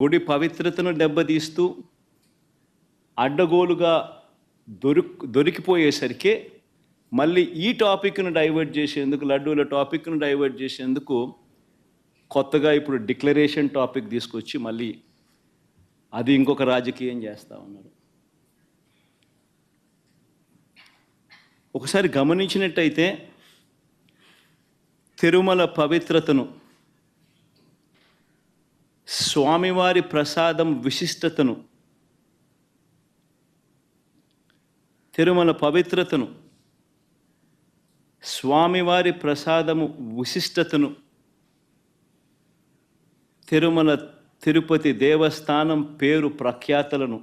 గుడి పవిత్రతను దెబ్బతీస్తూ అడ్డగోలుగా దొరి దొరికిపోయేసరికి మళ్ళీ ఈ టాపిక్ను డైవర్ట్ చేసేందుకు లడ్డూల టాపిక్ను డైవర్ట్ చేసేందుకు కొత్తగా ఇప్పుడు డిక్లరేషన్ టాపిక్ తీసుకొచ్చి మళ్ళీ అది ఇంకొక రాజకీయం చేస్తూ ఉన్నారు. ఒకసారి గమనించినట్టయితే తిరుమల పవిత్రతను స్వామివారి ప్రసాదం విశిష్టతను తిరుమల పవిత్రతను స్వామివారి ప్రసాదము విశిష్టతను తిరుమల తిరుపతి దేవస్థానం పేరు ప్రఖ్యాతలను.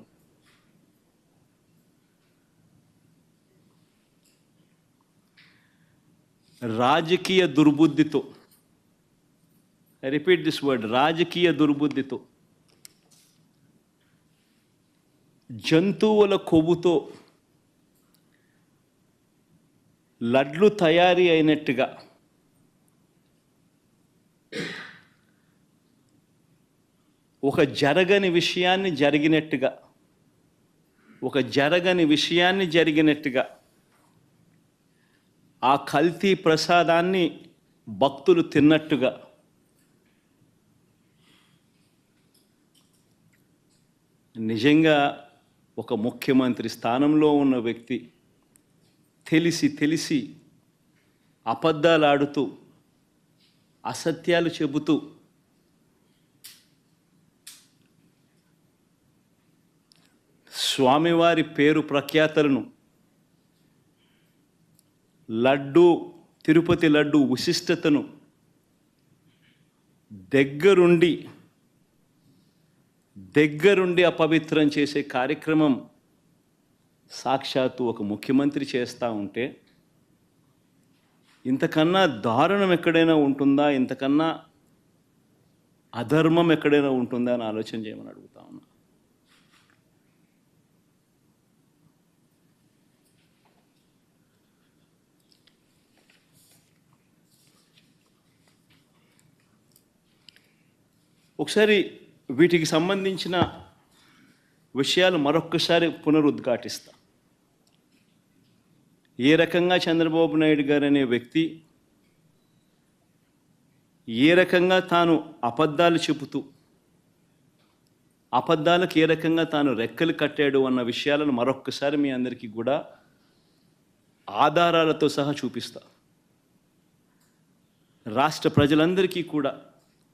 రాజకీయ దుర్బుద్ధితో ఐ రిపీట్ దిస్ వర్డ్ రాజకీయ దుర్బుద్ధితో. జంతువుల కొవ్వుతో లడ్లు తయారీ అయినట్టుగా ఒక జరగని విషయాన్ని జరిగినట్టుగా ఒక జరగని విషయాన్ని జరిగినట్టుగా ఆ కల్తీ ప్రసాదాన్ని భక్తులు తిన్నట్టుగా నిజంగా ఒక ముఖ్యమంత్రి స్థానంలో ఉన్న వ్యక్తి తెలిసి తెలిసి అబద్ధాలు ఆడుతూ అసత్యాలు చెబుతూ స్వామివారి పేరు ప్రఖ్యాతలను లడ్డు తిరుపతి లడ్డు విశిష్టతను దగ్గరుండి దగ్గరుండి అపవిత్రం చేసే కార్యక్రమం సాక్షాత్తు ఒక ముఖ్యమంత్రి చేస్తూ ఉంటే ఇంతకన్నా దారుణం ఎక్కడైనా ఉంటుందా? ఇంతకన్నా అధర్మం ఎక్కడైనా ఉంటుందా అని ఆలోచన చేయమని అడుగుతా ఉన్నా. ఒకసారి వీటికి సంబంధించిన విషయాలు మరొక్కసారి పునరుద్ఘాటిస్తా. ఏ రకంగా చంద్రబాబు నాయుడు గారు అనే వ్యక్తి ఏ రకంగా తాను అబద్ధాలు చెబుతూ అబద్ధాలకు ఏ రకంగా తాను రెక్కలు కట్టాడు అన్న విషయాలను మరొక్కసారి మీ అందరికీ కూడా ఆధారాలతో సహా చూపిస్తా. రాష్ట్ర ప్రజలందరికీ కూడా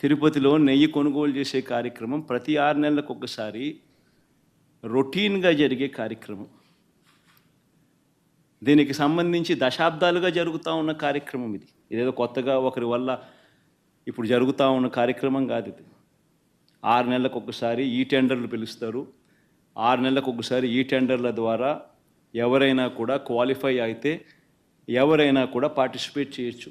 తిరుపతిలో నెయ్యి కొనుగోలు చేసే కార్యక్రమం ప్రతి ఆరు నెలలకు ఒకసారి రొటీన్గా జరిగే కార్యక్రమం. దీనికి సంబంధించి దశాబ్దాలుగా జరుగుతూ ఉన్న కార్యక్రమం ఇది. ఇదేదో కొత్తగా ఒకరి వల్ల ఇప్పుడు జరుగుతూ ఉన్న కార్యక్రమం కాదు ఇది. ఆరు నెలలకు ఒకసారి ఈ టెండర్లు పిలుస్తారు. ఆరు నెలలకు ఒకసారి ఈ టెండర్ల ద్వారా ఎవరైనా కూడా క్వాలిఫై అయితే ఎవరైనా కూడా పార్టిసిపేట్ చేయొచ్చు.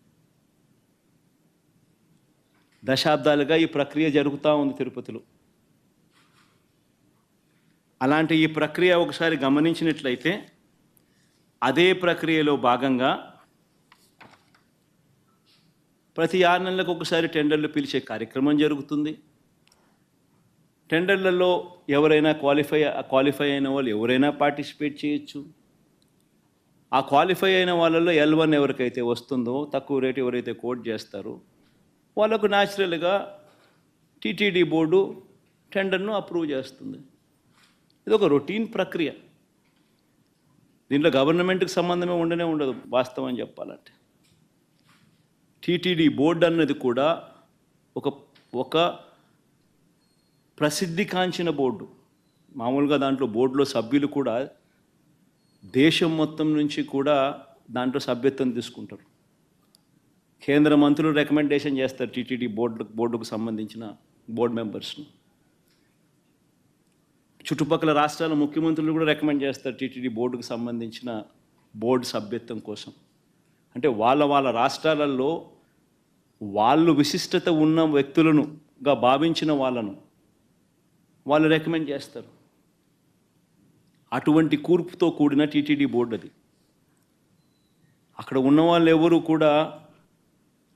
దశాబ్దాలుగా ఈ ప్రక్రియ జరుగుతూ ఉంది తిరుపతిలో. అలాంటి ఈ ప్రక్రియ ఒకసారి గమనించినట్లయితే అదే ప్రక్రియలో భాగంగా ప్రతి ఆరు నెలలకు ఒకసారి టెండర్లు పిలిచే కార్యక్రమం జరుగుతుంది. టెండర్లలో ఎవరైనా క్వాలిఫై క్వాలిఫై అయిన వాళ్ళు ఎవరైనా పార్టిసిపేట్ చేయొచ్చు. ఆ క్వాలిఫై అయిన వాళ్ళలో ఎల్ వన్ ఎవరికైతే వస్తుందో తక్కువ రేటు ఎవరైతే కోట్ చేస్తారో వాళ్ళకు న్యాచురల్గా టీటీడీ బోర్డు టెండర్ను అప్రూవ్ చేస్తుంది. ఇది ఒక రొటీన్ ప్రక్రియ. దీంట్లో గవర్నమెంట్కి సంబంధమే ఉండనే ఉండదు వాస్తవం చెప్పాలంటే. టీటీడీ బోర్డు అన్నది కూడా ఒక ఒక ప్రసిద్ధి కాంచిన బోర్డు. మామూలుగా దాంట్లో బోర్డులో సభ్యులు కూడా దేశం మొత్తం నుంచి కూడా దాంట్లో సభ్యత్వం తీసుకుంటారు. కేంద్ర మంత్రులు రికమెండేషన్ చేస్తారు టీటీడీ బోర్డు బోర్డుకు సంబంధించిన బోర్డు మెంబర్స్ను. చుట్టుపక్కల రాష్ట్రాల ముఖ్యమంత్రులు కూడా రికమెండ్ చేస్తారు టీటీడీ బోర్డుకు సంబంధించిన బోర్డు సభ్యత్వం కోసం. అంటే వాళ్ళ వాళ్ళ రాష్ట్రాలలో వాళ్ళు విశిష్టత ఉన్న వ్యక్తులనుగా భావించిన వాళ్ళను వాళ్ళు రికమెండ్ చేస్తారు. అటువంటి కూర్పుతో కూడిన టీటీడీ బోర్డు అది. అక్కడ ఉన్న వాళ్ళు ఎవరు కూడా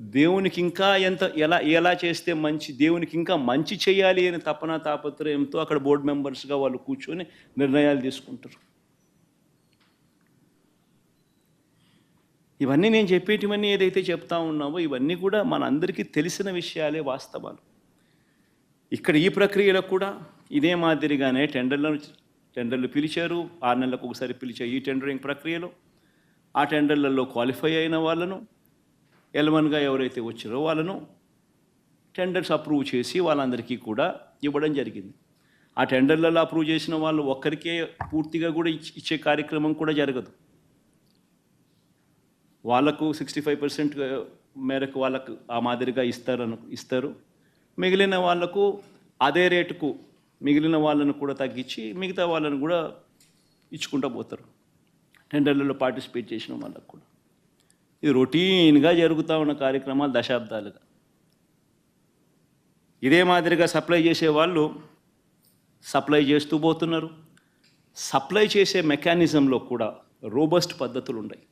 దేవునికి ఇంకా ఎంత ఎలా ఎలా చేస్తే మంచి దేవునికి ఇంకా మంచి చేయాలి అని తపన తాపత్రయంతో అక్కడ బోర్డు మెంబర్స్గా వాళ్ళు కూర్చొని నిర్ణయాలు తీసుకుంటారు. ఇవన్నీ నేను చెప్పేటివన్నీ ఏదైతే చెప్తా ఉన్నామో ఇవన్నీ కూడా మనందరికీ తెలిసిన విషయాలే వాస్తవాలు. ఇక్కడ ఈ ప్రక్రియలో కూడా ఇదే మాదిరిగానే టెండర్లను టెండర్లు పిలిచారు. ఆరు నెలలకు ఒకసారి పిలిచే ఈ టెండరింగ్ ప్రక్రియలో ఆ టెండర్లలో క్వాలిఫై అయిన వాళ్ళను ఎలవన్గా ఎవరైతే వచ్చారో వాళ్ళను టెండర్స్ అప్రూవ్ చేసి వాళ్ళందరికీ కూడా ఇవ్వడం జరిగింది. ఆ టెండర్లలో అప్రూవ్ చేసిన వాళ్ళు ఒక్కరికే పూర్తిగా కూడా ఇచ్చే కార్యక్రమం కూడా జరగదు. వాళ్ళకు సిక్స్టీ ఫైవ్ పర్సెంట్ మేరకు వాళ్ళకు ఆ మాదిరిగా ఇస్తారను ఇస్తారు. మిగిలిన వాళ్ళకు అదే రేటుకు మిగిలిన వాళ్ళను కూడా తగ్గించి మిగతా వాళ్ళను కూడా ఇచ్చుకుంటూ పోతారు. టెండర్లలో పార్టిసిపేట్ చేసిన వాళ్ళకు కూడా. ఇది రొటీన్గా జరుగుతూ ఉన్న కార్యక్రమాలు దశాబ్దాలుగా. ఇదే మాదిరిగా సప్లై చేసే వాళ్ళు సప్లై చేస్తూ పోతున్నారు. సప్లై చేసే మెకానిజంలో కూడా రోబస్ట్ పద్ధతులు ఉన్నాయి